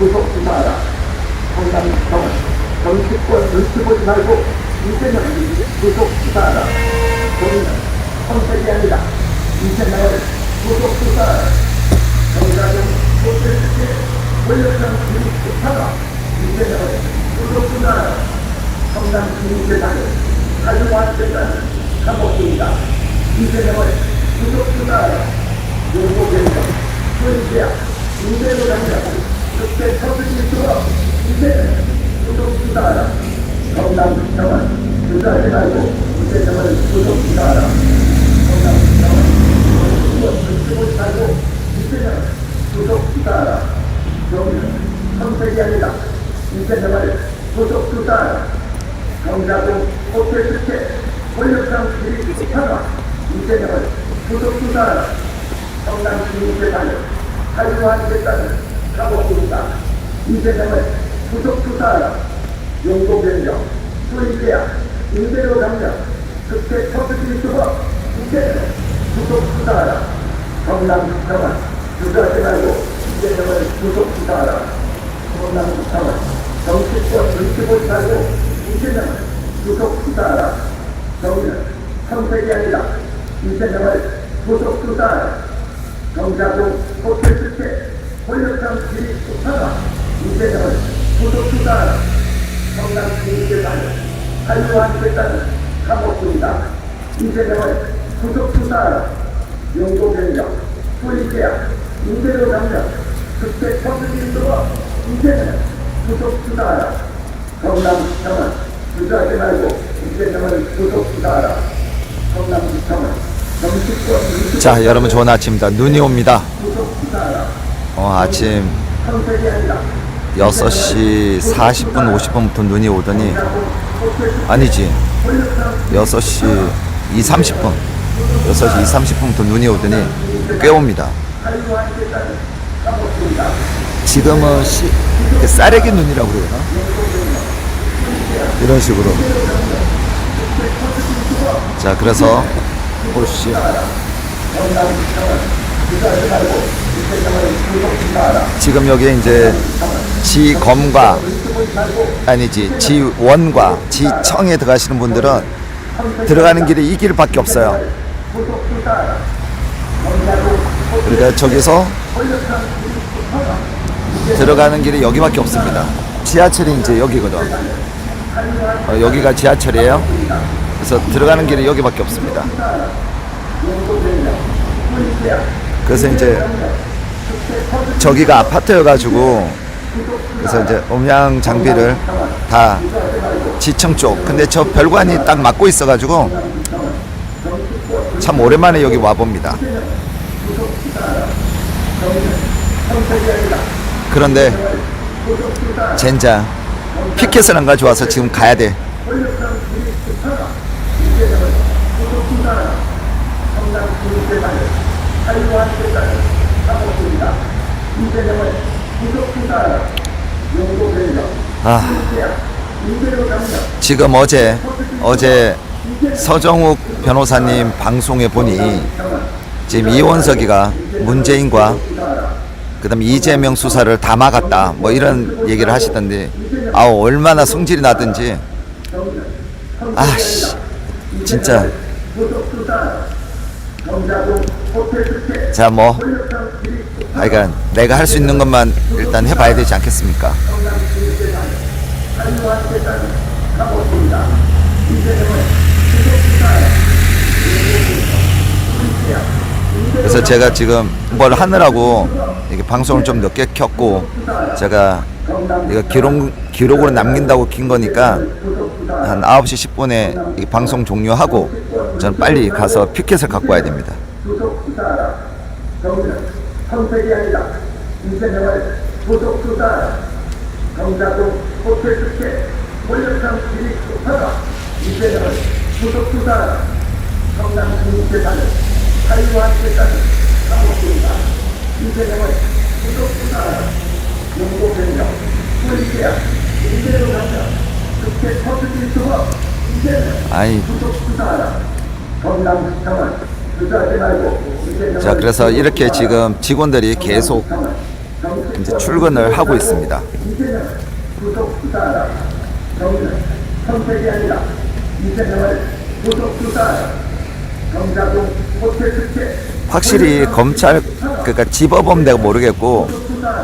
구속 수사하라. 성남성은 정치권 눈치 보지 말고 이재명을 구속 수사하라. 우리는 선택이 아니라 이재명을 구속 수사하라. 정가정 호텔스의 권력상 수사가 이재명을 구속 수사하라. 성남 국민재단을 가져왔겠다는 감옥입니다. 이재명을 구속 수사하라. 용도변경, 소유계약, 인재로 당장 그때 터뜨릴 수가 이제는 구속 수사하라. 성남시청은 수사하지 말고 이재명을 구속 수사하라. 성남시청은 이거 눈치보지 말고 이재명을 구속 수사하라. 여기는 선택이 아니라 이재명을 구속 수사하라. 경자동 호텔 특혜 권력상 비리 수사가 이재명을 구속 수사하라. 성남 주민재단을 탈루하겠다 는 감옥입니다. 이재명을 구속 수사하라. 용도 변경, 수익 계약, 임대료 감면, 특혜 터뜨릴 수가 이재명을 구속 수사하라. 성남시청은 주저하지 말고 이재명을 구속 수사하라. 성남시청은 정치권 눈치 보지 말고 이재명을 구속 수사하라. 저희는 선택이 아니라 이재명을 구속 수사하라. 경자동 호텔 특혜 권력상 비리 수사가 이재명을 구속 수사하라. 성남 주민재단을 한류하겠다는 감옥입니다. 이재명을 구속 수사하라. 용도 변경, 소리 계약, 임대료 감면, 특혜 터뜨릴 수가 이재명을 구속 수사하라. 성남시청은 주저하지 말고 이재명을 구속 수사하라. 성남시청은 자, 여러분 좋은 아침입니다. 눈이 옵니다. 어, 아침 선택이 아니라 6시 40분, 50분부터 눈이 오더니 아니지. 6시 2, 30분. 6시 2, 30분부터 눈이 오더니 꽤 옵니다. 지금은 시, 이렇게 쌀에기 눈이라고 그러나? 이런 식으로. 자, 그래서 보시 지금 여기 이제 지검과 아니지 지원과 지청에 들어가시는 분들은 들어가는 길이 이 길밖에 없어요. 그러니까 저기서 들어가는 길이 여기밖에 없습니다. 지하철이 이제 여기거든. 어, 여기가 지하철이에요. 그래서 들어가는 길이 여기밖에 없습니다. 그래서 이제 저기가 아파트여가지고 그래서 이제 음향 장비를 다 지청 쪽. 근데 저 별관이 딱 막고 있어가지고 참 오랜만에 여기 와 봅니다. 그런데 젠장 피켓을 안 가져와서 지금 가야 돼. 아, 지금 어제 어제 서정욱 변호사님 방송에 보니 지금 이원석이가 문재인과 그다음 이재명 수사를 다 막았다 뭐 이런 얘기를 하시던데 아우 얼마나 성질이 나든지. 아씨 진짜 자뭐 하여간 내가 할 수 있는 것만 일단 해봐야 되지 않겠습니까? 그래서 제가 지금 뭘 하느라고 이게 방송을 좀 늦게 켰고 제가 이거 기록 기록으로 남긴다고 킨 거니까 한 9시 10분에 이 방송 종료하고 저는 빨리 가서 피켓을 갖고 와야 됩니다. 정의는 선택이 아니라 이재명을 구속 수사하라. 경자동 호텔 특혜 권력상 비리 수사가 이재명을 구속 수사하라. 성남 국민재단을 자유화하겠다는 감옥입니다. 이재명을 구속 수사하라. 용도 변경, 소리 계약, 임대료 감면, 특혜 아이 구속 수사하라. 성남 시청은 주저하지 말고 이재명을 자 그래서 이렇게 지금 직원들이 계속 이제 출근을 하고 있습니다. 확실히 검찰 그러니까 지법은 내가 모르겠고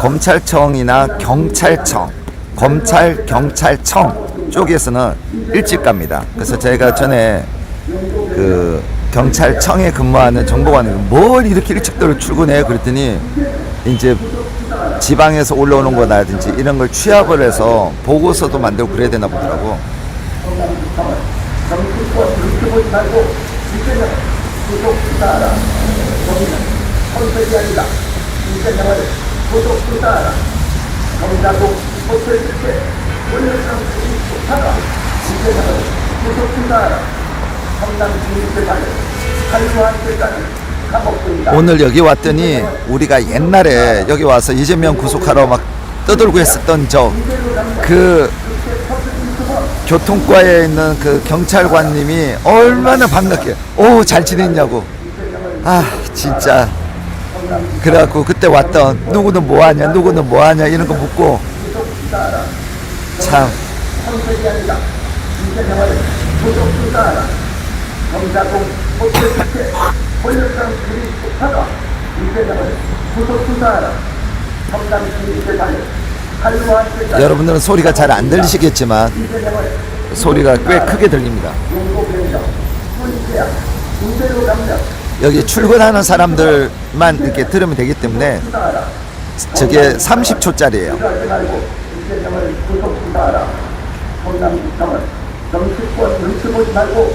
검찰청이나 경찰청, 검찰 경찰청 쪽에서는 일찍 갑니다. 그래서 제가 전에 그 경찰청에 근무하는 정보관이 뭘 이렇게 일찍들 출근해 그랬더니 이제 지방에서 올라오는 거라든지 이런 걸 취합을 해서 보고서도 만들고 그래야 되나 보더라고. 오늘 여기 왔더니 우리가 옛날에 여기 와서 이재명 구속하러 막 떠들고 했었던 저 그 교통과에 있는 그 경찰관님이 얼마나 반갑게 오 잘 지냈냐고. 아 진짜. 그래갖고 그때 왔던 누구는 뭐하냐 누구는 뭐하냐 이런 거 묻고. 참 정자동 호텔 특혜 권력상 주의 수사가 이재명을 구속 수사하라. 한루한 결과 여러분들은 소리가 잘 안 들리시겠지만 소리가 꽤 크게 들립니다 여기 출근하는 사람들만 이렇게 들으면 되기 때문에. 저게 30초짜리예요 하지 말고 이재명을 구속 수사하라. 성남시청은 정치권 눈치 보지 말고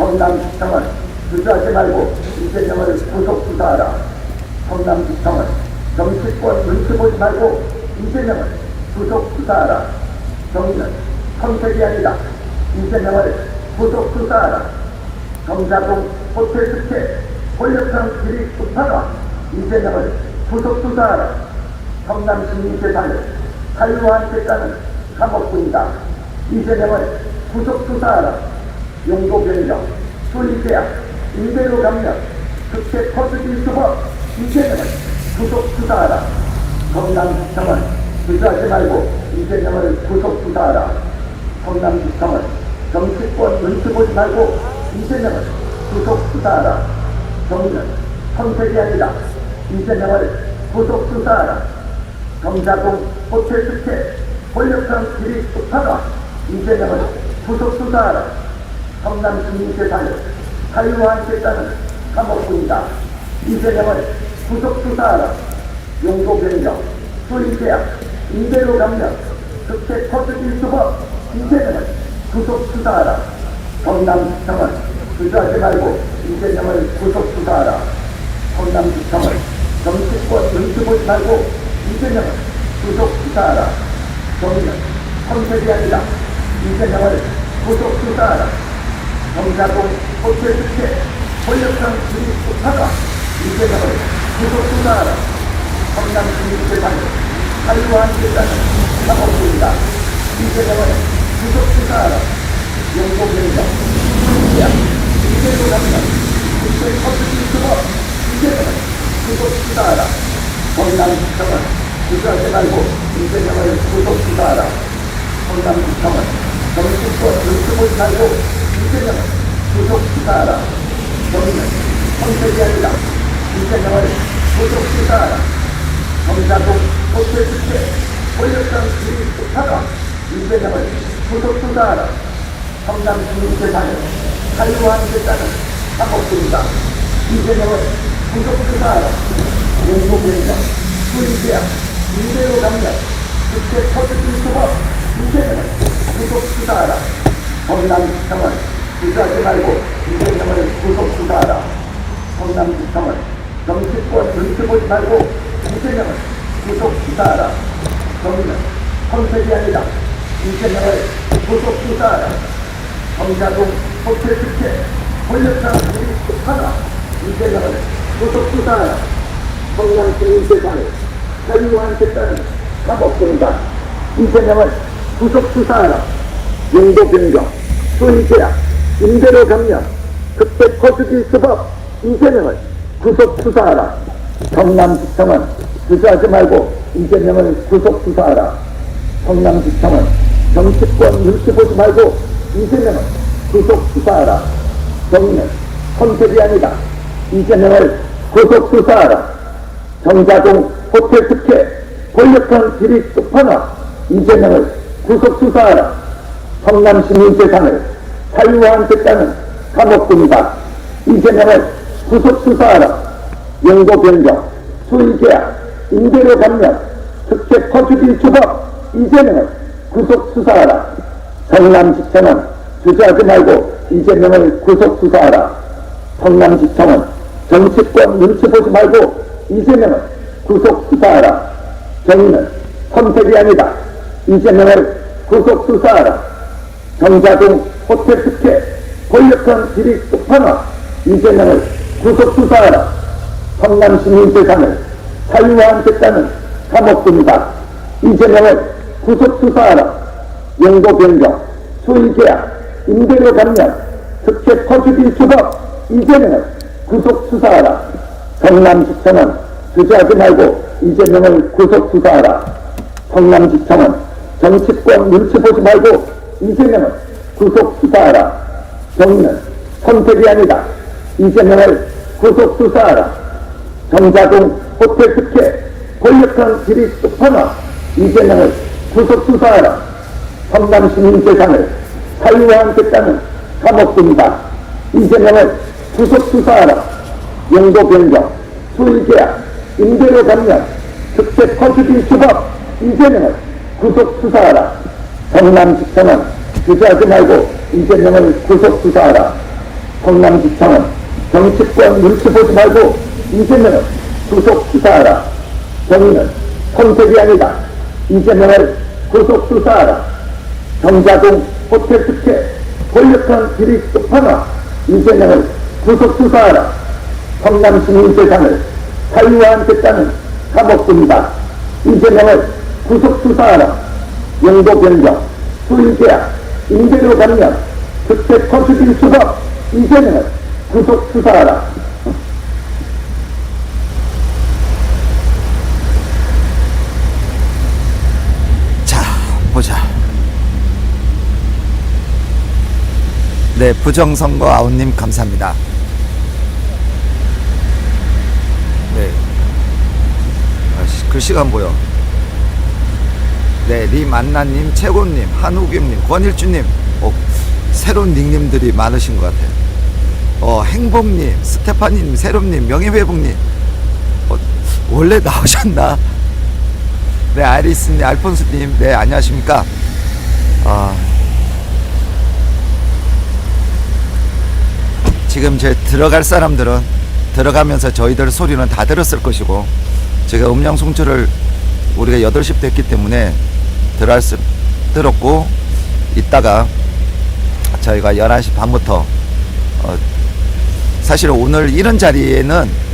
성남시청은 주저하지 말고 이재명을 구속 수사하라. 성남시청은 정치권 눈치 보지 말고 이재명을 구속 수사하라. 정의는 선택이 아니라 이재명을 구속 수사하라. 정자동 호텔 특혜 권력상 비리 수사가 이재명을 구속 수사하라. 성남 시민 재산을 사유한 대가는 감옥입니다. 이재명을 구속 수사하라. 용도 변경, 수리계약, 임대료 감면, 특혜 터득일 수법 이재명을 구속 수사하라. 성남시청은 주저하지 말고 이재명을 구속 수사하라. 성남시청은 정치권 눈치 보지 말고 이재명을 구속 수사하라. 정의는 선택이 아니라 이재명을 구속 수사하라. 정자동 호텔 특혜 권력상 비리 수사가 이재명을 구속 수사하라. 성남 주민재산을 사유한 대가는 감옥입니다. 이재명을 구속 수사하라. 용도 변경, 수리계약, 임대료 감면, 특혜 터득일 수법 이재명을 구속 수사하라. 성남시청은 주저하지 말고 이재명을 구속 수사하라. 성남시청은 정치권 눈치 보지 말고 이재명을 구속 수사하라. 정의는 선택이 아니라 이재명을 구속 수사하라. 정자동 호텔 특혜 권력상 수사가 이재명을 구속 수사하라. 성남 주민재산을 한루한 재산을 감옥입니다. 이재명을 구속 수사하라. 용도 변경, 수리야, 이재명 감면, 국회 커뮤니티 수법, 이재명을 구속 수사하라. 성남시청은 주저하지 말고 이재명을 구속 수사하라. 성남시청은 눈치 보지 말고 이재명을 구속 수사하라. 정의는 선택이 아니라 구속 수사하라. 정자동 호텔 특혜 권력상 비리 수사가 이재명을 구속 수사하라. 성남 한루한 재산을 감옥입니다. 이재명을 구속 수사하라. 용도 변경, 수리계약, 임대료 감면, 국회 터득일 수법 이재명을 구속 수사하라. 성남시청은 주저하지 말고 이재명을 구속 수사하라. 성남시청은 정치권 눈치 보지 말고 이재명을 구속 수사하라. 정의는 선택이 아니다. 이재명을 구속 수사하라. 정자동 호텔 특혜 권력상 우리 하나 이재명을 구속 수사하라. 성남 시민재산을 자유한테 따른 감옥공단 이재명을 구속 수사하라. 용도 변경, 수의 계약, 임대료 감면, 특혜 거주기 수법 이재명을 구속 수사하라. 성남지청은 수사하지 말고 이재명을 구속 수사하라. 성남지청은 정치권 눈치 보지 말고 이재명을 구속 수사하라. 정의는 선택이 아니다. 이재명을 구속 수사하라. 정자동 호텔 특혜 권력형 비리 끝판왕 이재명을 구속 수사하라. 성남 시민 재산을 사유화한댔다는 감옥군이다. 이재명을 구속 수사하라. 용도 변경, 수의 계약, 임대료 감면, 특혜 거주비 주법 이재명을 구속 수사하라. 성남지청은 주저하지 말고 이재명을 구속 수사하라. 성남지청은 정치권 눈치 보지 말고 이재명을 구속 수사하라. 정의는 선택이 아니다. 이재명을 구속 수사하라. 정자동 호텔 특혜 권력형 비리 끝판왕 이재명을 구속 수사하라. 성남 시민 재산을 사유화한댔다는 감옥군이다. 이재명을 구속 수사하라. 용도 변경, 수의 계약, 임대료 감면, 특혜 퍼주기 주법 이재명을 구속 수사하라. 성남지청은 주저하지 말고 이재명을 구속 수사하라. 성남지청은 정치권 눈치 보지 말고 이재명을 구속 수사하라. 정의는 선택이 아니다. 이재명을 구속 수사하라. 정자동 호텔 특혜 권력형 비리 끝판왕 이재명을 구속 수사하라. 성남 시민 재산을 사유화한댔다는 감옥군이다. 이재명을 구속 수사하라. 용도 변경, 수의 계약, 임대료 감면, 특혜 퍼주기 수법 이재명을 구속 수사하라. 성남지청은 주저하지 말고 이재명을 구속 수사하라. 성남지청은 정치권 눈치 보지 말고 이재명을 구속 수사하라. 정의는 선택이 아니다. 이재명을 구속 수사하라. 정자동 호텔 특혜 권력형 비리 끝판왕 이재명을 구속 수사하라. 성남 시민 재산을 사유화한댔다는 감옥군이다. 이재명을 구속 수사하라. 용도 변경, 수의 계약, 임대료 감면, 특혜 거주기 수법 이재명을 구속 수사하라. 네, 부정선거 아웃님 감사합니다. 네. 아씨, 글씨가 안 보여. 네, 리만나님, 최고님, 한우경님, 권일주님, 어, 새로운 닉님들이 많으신 것 같아요. 어, 행복님, 스테파님, 새롬님, 명예회복님, 어, 원래 나오셨나? 네, 아리스님, 알폰스님, 네, 안녕하십니까? 아, 지금 제 들어갈 사람들은 들어가면서 저희들 소리는 다 들었을 것이고, 제가 음량 송출을 우리가 8시 됐기 때문에 수, 들었고, 이따가 저희가 11시 반부터, 어, 사실 오늘 이런 자리에는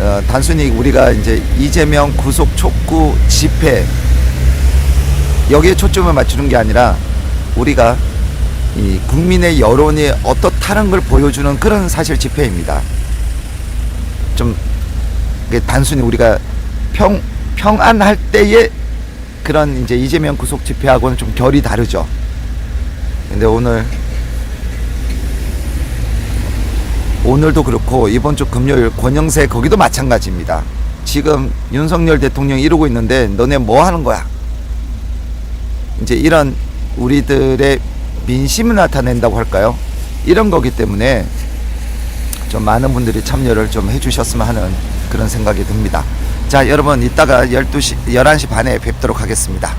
어, 단순히 우리가 이제 이재명 구속 촉구 집회 여기에 초점을 맞추는 게 아니라 우리가 이 국민의 여론이 어떻다는 걸 보여주는 그런 사실 집회입니다. 좀 단순히 우리가 평 평안할 때의 그런 이제 이재명 구속 집회하고는 좀 결이 다르죠. 근데 오늘 오늘도 그렇고 이번 주 금요일 권영세 거기도 마찬가지입니다. 지금 윤석열 대통령이 이러고 있는데 너네 뭐 하는 거야? 이제 이런 우리들의 민심을 나타낸다고 할까요? 이런 거기 때문에 좀 많은 분들이 참여를 좀 해주셨으면 하는 그런 생각이 듭니다. 자, 여러분 이따가 12시, 11시 반에 뵙도록 하겠습니다.